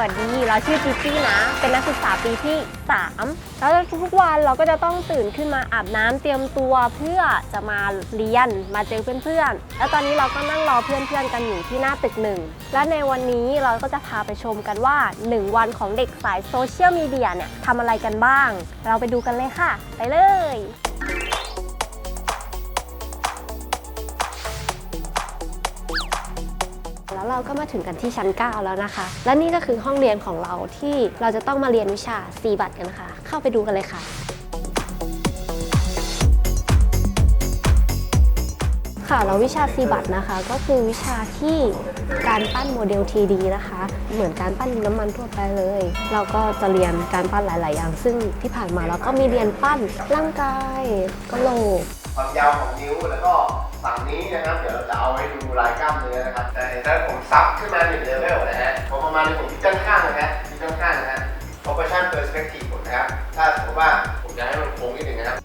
สวัสดี เราชื่อจีจี้นะ เป็นนักศึกษาปีที่ 3 แล้วทุกวันเราก็จะต้องตื่นขึ้นมาอาบน้ำเตรียมตัวเพื่อจะมาเรียนมาเจอเพื่อนๆ แล้วตอนนี้เราก็นั่งรอเพื่อนๆกันอยู่ที่หน้าตึกหนึ่ง และในวันนี้เราก็จะพาไปชมกันว่า 1 วันของเด็กสายโซเชียลมีเดียเนี่ยทำอะไรกันบ้าง เราไปดูกันเลยค่ะ ไปเลย เราก็มาถึงกันที่ชั้น 9 แล้วนะคะ และนี่ก็คือห้องเรียนของเราที่เราจะต้องมาเรียนวิชา C บัตรกันค่ะเข้าไปดูกันเลยค่ะ ค่ะแล้ววิชา C บัตรนะคะ ก็คือวิชาที่การปั้นโมเดล 3D นะคะ เหมือนการปั้นน้ำมันทั่วไปเลย เราก็จะเรียนการปั้นหลาย ๆ อย่าง ซึ่งที่ผ่านมาเราก็มีเรียนปั้นร่างกายกะโหลกความยาวของนิ้วแล้วก็ ฝั่งนี้นะครับ เดี๋ยวเราจะเอาไว้ดูลายกล้ามเนื้อนะครับแต่ถ้าผมซับขึ้นมาหนึ่งเลเวลนะฮะพอประมาณนี้ผมที่ด้านข้างนะฮะที่ด้านข้างนะฮะ proportion perspective ผมนะครับ ถ้าสมมติว่าผมจะให้มันโค้งนิดนึงนะครับ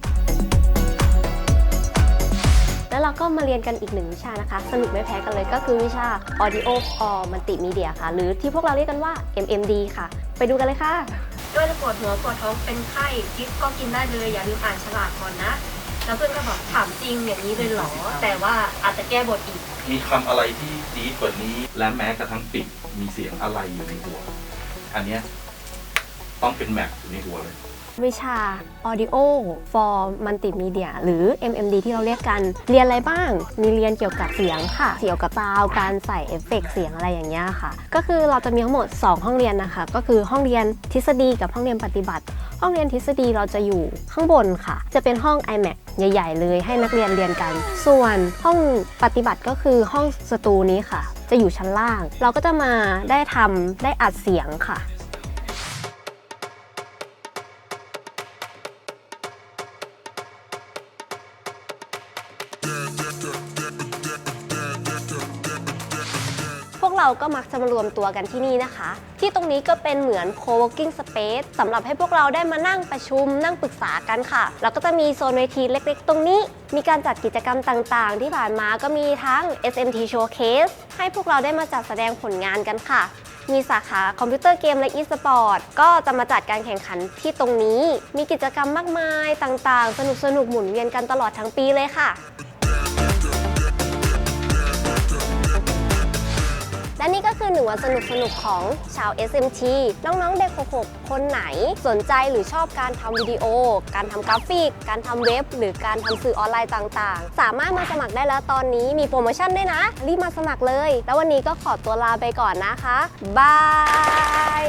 แล้วเราก็มาเรียนกันอีกหนึ่งวิชานะคะ สนุกไม่แพ้กันเลยก็คือวิชา Audio or Multimedia ค่ะ หรือที่พวกเราเรียกกันว่า MMD ค่ะ ไปดูกันเลยค่ะ ด้วยปวดหัวปวดท้องเป็นไข้กิฟก็กินได้เลยอย่าลืมอ่านฉลากก่อนนะ แล้วเพื่อนก็บอกถามจริงอย่างนี้เลยเหรอ แต่ว่าอาจจะแก้บทอีก มีคำอะไรที่ดีกว่านี้ และแม้กระทั่งปิดมีเสียงอะไรอยู่ในหัว อันเนี้ยต้องเป็นแม็กอยู่ในหัวเลย วิชา Audio for Multimedia หรือ MMD ที่เราเรียกกัน เรียนอะไรบ้าง มีเรียนเกี่ยวกับเสียงค่ะ เกี่ยวกับซาวการใส่เอฟเฟกต์เสียงอะไรอย่างเงี้ยค่ะ ก็คือเราจะมีทั้งหมด 2 ห้องเรียนนะคะ ก็คือห้องเรียนทฤษฎีกับห้องเรียนปฏิบัติ ห้องเรียนทฤษฎีเราจะอยู่ข้างบนค่ะ จะเป็นห้อง iMac ใหญ่ ๆ เลยให้นักเรียนเรียนกัน ส่วนห้องปฏิบัติก็คือห้องสตูนี้ค่ะ จะอยู่ชั้นล่าง เราก็จะมาได้ทำได้อัดเสียงค่ะ วกเราก็มักจะมารวมตัวกันที่นี่นะคะ ที่ตรงนี้ก็เป็นเหมือน co-working space สำหรับให้พวกเราได้มานั่งประชุม นั่งปรึกษากันค่ะ แล้วก็จะมีโซนเวทีเล็กๆ ตรงนี้ มีการจัดกิจกรรมต่างๆ ที่ผ่านมาก็มีทั้ง SMT Showcase ให้พวกเราได้มาจัดแสดงผลงานกันค่ะมีสาขาคอมพิวเตอร์เกมและ e-sport ก็จะมาจัดการแข่งขันที่ตรงนี้ มีกิจกรรมมากมายต่างๆ สนุกๆหมุนเวียนกันตลอดทั้งปีเลยค่ะ คือหนึ่งวันสนุกสนุกๆของชาว SMT น้องๆ เด็ก 66 คนไหนสนใจหรือชอบการทำวิดีโอ การทำกราฟิก การทำเว็บ หรือการทำสื่อออนไลน์ต่างๆ สามารถมาสมัครได้แล้วตอนนี้มีโปรโมชั่นด้วยนะ รีบมาสมัครเลย แล้ววันนี้ก็ขอตัวลาไปก่อนนะคะ บาย